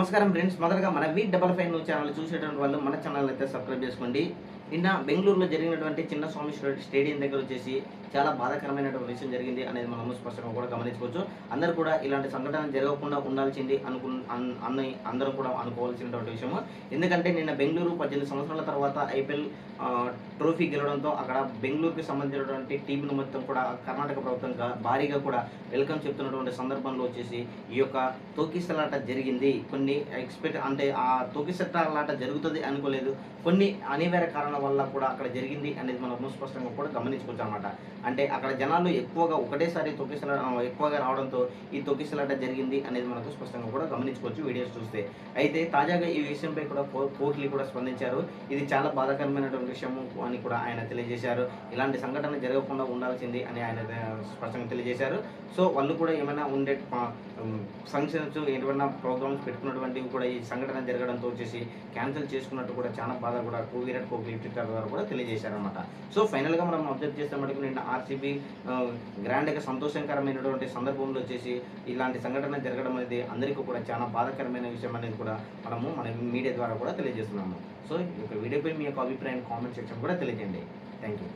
నమస్కారం ఫ్రెండ్స్. మొదటగా మన V double five news channel చూసేటువంటి వాళ్ళు మన ఛానల్ అయితే సబ్స్క్రైబ్ చేసుకోండి. నిన్న బెంగళూరులో జరిగినటువంటి చిన్న స్వామి స్టేడియం దగ్గర వచ్చేసి చాలా బాధాకరమైనటువంటి విషయం జరిగింది అనేది మనము స్పష్టంగా కూడా గమనించుకోవచ్చు. అందరూ కూడా ఇలాంటి సంఘటన జరగకుండా ఉండాల్సింది అనుకు అన్- అన్ని అందరూ కూడా అనుకోవాల్సినటువంటి విషయము. ఎందుకంటే నిన్న బెంగళూరు పద్దెనిమిది సంవత్సరాల తర్వాత ఐపీఎల్ ట్రోఫీ గెలవడంతో అక్కడ బెంగళూరుకి సంబంధించినటువంటి టీంను మొత్తం కూడా కర్ణాటక ప్రభుత్వం భారీగా కూడా వెల్కమ్ చెప్తున్నటువంటి సందర్భంలో వచ్చేసి ఈ యొక్క తోకిసలాట జరిగింది. కొన్ని ఎక్స్పెక్ట్ అంటే ఆ తోకిసలాట జరుగుతుంది అనుకోలేదు. కొన్ని అనివార్య కారణాలు వల్ల కూడా అక్కడ జరిగింది అనేది మనం స్పష్టంగా కూడా గమనించుకోవచ్చు అనమాట అంటే అక్కడ జనాలు ఎక్కువగా ఒకటేసారి తొక్కిసలా ఎక్కువగా రావడంతో ఈ తొక్కిసలాట జరిగింది అనేది మనకు స్పష్టంగా కూడా గమనించుకోవచ్చు వీడియోస్ చూస్తే. అయితే తాజాగా ఈ విషయంపై కూడా కోహ్లీ కూడా స్పందించారు. ఇది చాలా బాధాకరమైనటువంటి విషయము అని కూడా ఆయన తెలియజేశారు. ఇలాంటి సంఘటన జరగకుండా ఉండాల్సింది అని ఆయన స్పష్టంగా తెలియజేశారు. సో వాళ్ళు కూడా ఏమైనా ఉండే ఫంక్షన్స్ ఏమైనా ప్రోగ్రామ్స్ పెట్టుకున్నటువంటివి కూడా ఈ సంఘటన జరగడంతో వచ్చేసి క్యాన్సిల్ చేసుకున్నట్టు కూడా చాలా బాధ కూడా కో- విరాట్ కోహ్లీ ట్విట్టర్ ద్వారా కూడా తెలియజేశారనమాట సో ఫైనల్గా మనం అబ్జర్వ్ చేస్తే మటుకు నిన్న ఆర్సీబీ గ్రాండ్గా సంతోషకరమైనటువంటి సందర్భంలో వచ్చేసి ఇలాంటి సంఘటన జరగడం అనేది అందరికీ కూడా చాలా బాధాకరమైన విషయం అనేది కూడా మనము మన మీడియా ద్వారా కూడా తెలియజేస్తున్నాము. సో ఈ యొక్క వీడియోపై మీ యొక్క అభిప్రాయం కామెంట్ సెక్షన్ కూడా తెలియజేయండి. Thank you